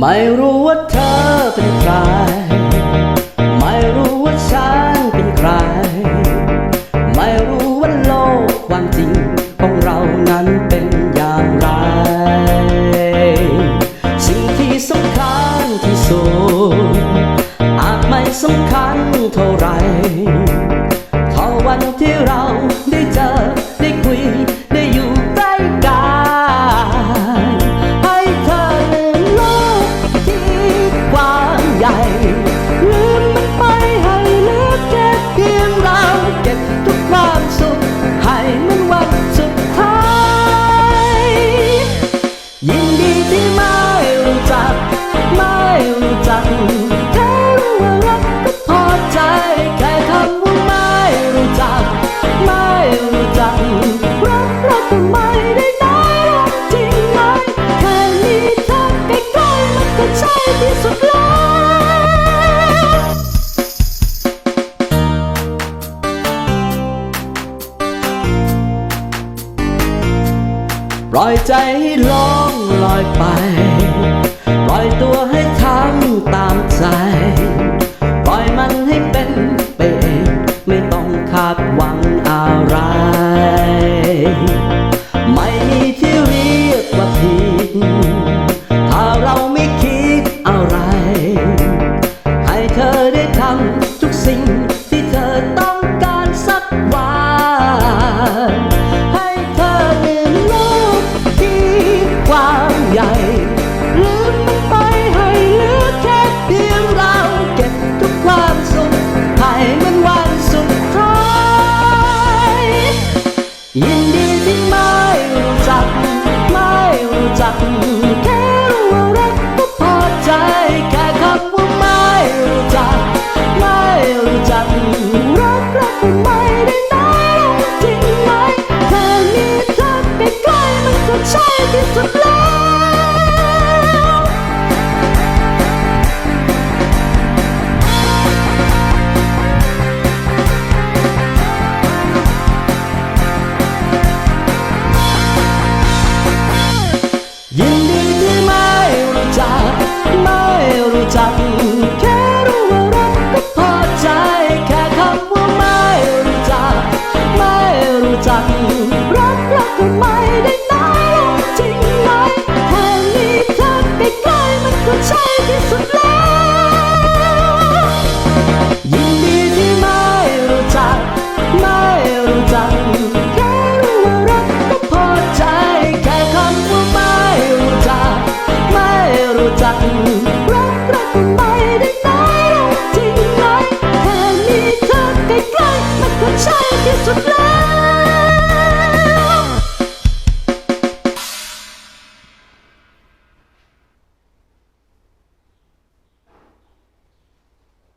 ไม่รู้ว่าเธอเป็นใคร ไม่รู้ว่าฉันเป็นใคร ไม่รู้ว่าโลกความจริงของเรานั้นเป็นอย่างไร สิ่งที่สำคัญที่สุดอาจไม่สำคัญเท่าไรเท่าวันที่เรา life. ปล่อยใจล่องลอยไป ปล่อยตัวให้ทำตามใจ aku ตัจังรักรักกันไปได้ไหมรักจริงไหมแค่มีเธอใกล้ๆมันก็ใช่ที่สุดแล้ว